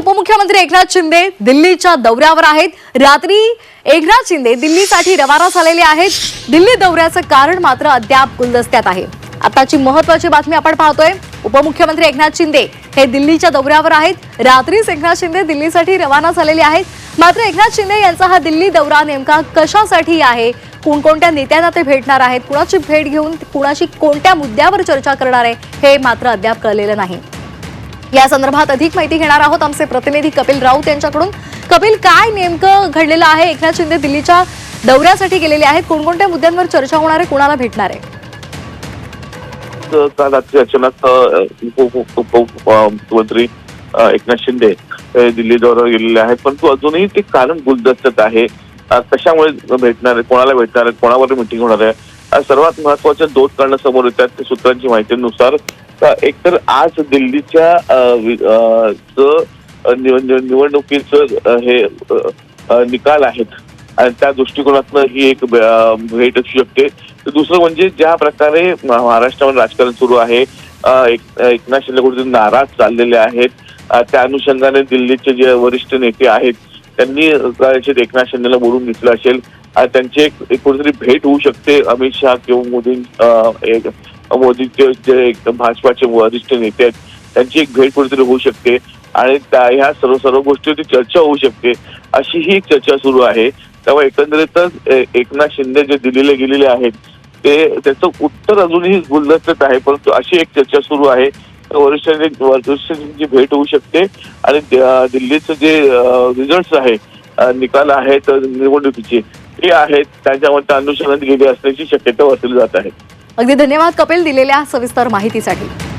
उपमुख्यमंत्री एकनाथ शिंदे दिल्लीच्या दौऱ्यावर आहेत. रात्री एकनाथ शिंदे दिल्लीसाठी रवाना झालेले आहेत. दिल्ली दौऱ्याचं कारण मात्र अद्याप गुलदस्त्यात आहे. आताची महत्वाची बातमी आपण पाहतोय. उपमुख्यमंत्री एकनाथ शिंदे हे दिल्लीच्या दौऱ्यावर आहेत. रात्रीच एकनाथ शिंदे दिल्लीसाठी रवाना झालेले आहेत. मात्र एकनाथ शिंदे यांचा हा दिल्ली दौरा नेमका कशासाठी आहे? कोणकोणत्या नेत्यांना ते भेटणार आहेत? कुणाची भेट घेऊन कुणाशी कोणत्या मुद्द्यावर चर्चा करणार आहे? हे मात्र अद्याप कळलेलं नाही. या संदर्भात अधिक माहिती घेणार आहोत आमचे प्रतिनिधी कपिल राऊत यांच्याकडून. कपिल काय नेमकं घडलेलं आहे? एकनाथ शिंदे दिल्लीच्या दौऱ्यासाठी गेलेले आहेत. कोणकोणत्या मुद्द्यांवर चर्चा होणार आहे? कुणाला भेटणार आहे? काल रात्री अचानक उपमुख्यमंत्री एकनाथ शिंदे दिल्ली दौऱ्यावर गेलेले आहेत. परंतु अजूनही ते कारण गुलदस्त्यात आहे. कशामुळे भेटणार आहे? कोणाला भेटणार आहे? कोणावर मिटिंग होणार आहे? सर्वात महत्त्वाच्या दोन कारण समोर येतात ते सूत्रांची माहितीनुसार एकतर आज दिल्लीच्या निवडणुकीचं हे निकाल आहेत आणि त्या दृष्टिकोनातनं ही एक भेट असू शकते. दुसरं म्हणजे ज्या प्रकारे महाराष्ट्रामध्ये राजकारण सुरू आहे एकनाथ शिंदे कुठेतरी नाराज चाललेले आहेत त्या अनुषंगाने दिल्लीचे जे वरिष्ठ नेते आहेत त्यांनी कदाचित एकनाथ शिंदेला बोलून घेतलं असेल. त्यांची एक कुठेतरी भेट होऊ शकते अमित शहा किंवा मोदी एक मोदीचे जे एक भाजपाचे वरिष्ठ नेते आहेत त्यांची एक भेट कुठेतरी होऊ शकते आणि त्या ह्या सर्व सर्व गोष्टीवरती चर्चा होऊ शकते अशी ही एक चर्चा सुरू आहे. त्यामुळे एकंदरीतच एकनाथ शिंदे जे दिल्लीला गेलेले आहेत ते त्याचं उत्तर अजूनही गुलदस्त्यात आहे परंतु अशी एक चर्चा सुरू आहे. वरिष्ठ वरिष्ठांची भेट होऊ शकते आणि दिल्लीचं जे रिझल्ट आहे निकाल आहेत निवडणुकीचे ते आहेत. त्यांच्यामध्ये अनुषंगाने गेले असण्याची शक्यता वर्तली जात आहे. अगदी धन्यवाद कपिल दिलेल्या सविस्तर माहितीसाठी.